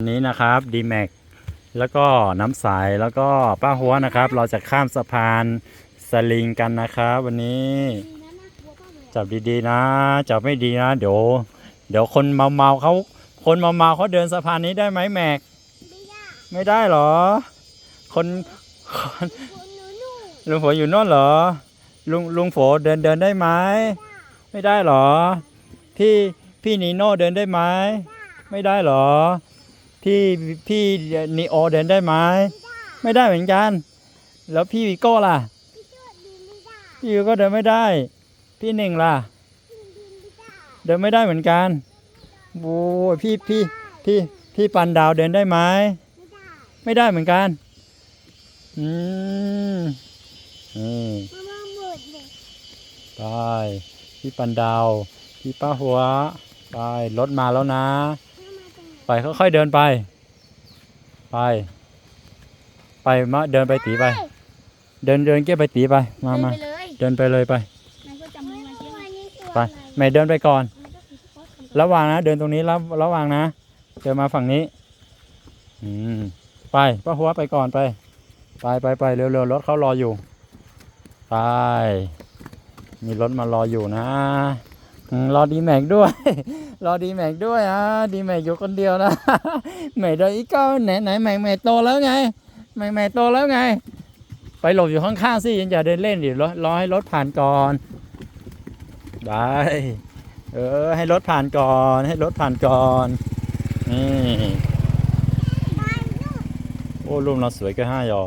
วันนี้นะครับดีแม็กแล้วก็น้ำใสแล้วก็ป้าหัวนะครับ เราจะข้ามสะพานสลิงกันนะครับ วันนี้จับดีๆนะ จับไม่ดีนะ เดี๋ยวเดี๋ยวคนเมาเมาๆเขาคนเมาเมาๆเขาเดินสะพานนี้ได้ไหมแม็ก ไม่ได้หรอ คนคนลุงฝนอยู่โน่นเหรอ ลุงลุงฝนเดินเดินได้ไหมไม่ได้หรอ พี่พี่นีโน่เดินได้ไหมไม่ได้หรอ พี่พี่นีโอเดินได้ไหมไม่ได้เหมือนกัน แล้วพี่วิโก้ล่ะ พี่วิโก้เดินไม่ได้ พี่หนึ่งล่ะ เดินไม่ได้เหมือนกันโอ้ยพี่พี่พี่พี่ปันดาวเดินได้ไหมไม่ได้เหมือนกัน อืมนี่ไปพี่ปันดาว พี่ป้าหัว ไปรถมาแล้วนะ ไปค่อยๆเดินไป ไป ไปมาเดินไปตีไป เดินเดินเก็บไปตีไป มามาไปเลยเดินไปเลยไปนายก็จำมือมาเที่ยวไปแม่เดินไปก่อน ระวังนะ เดินตรงนี้ระระวังนะ เดินมาฝั่งนี้ อืม ไปป้าหัวไปก่อนไป ไปไปไปเร็วๆรถเขารออยู่ ไป มีรถมารออยู่นะอืม รอดีแม็กด้วย รอดีแม็กด้วยอะดีแม็กอยู่คนเดียวนะแม่เดินอีกก็ไหนไหนแม็กแม็กโตแล้วไงแม็กแม็กโตแล้วไง ไปหลบอยู่ข้างๆสิอย่าเดินเล่นดิรอรอให้รถผ่านก่อนได้เออให้รถผ่านก่อนให้รถผ่านก่อนนี่โอ้รูปเราสวยก็ห้ายอ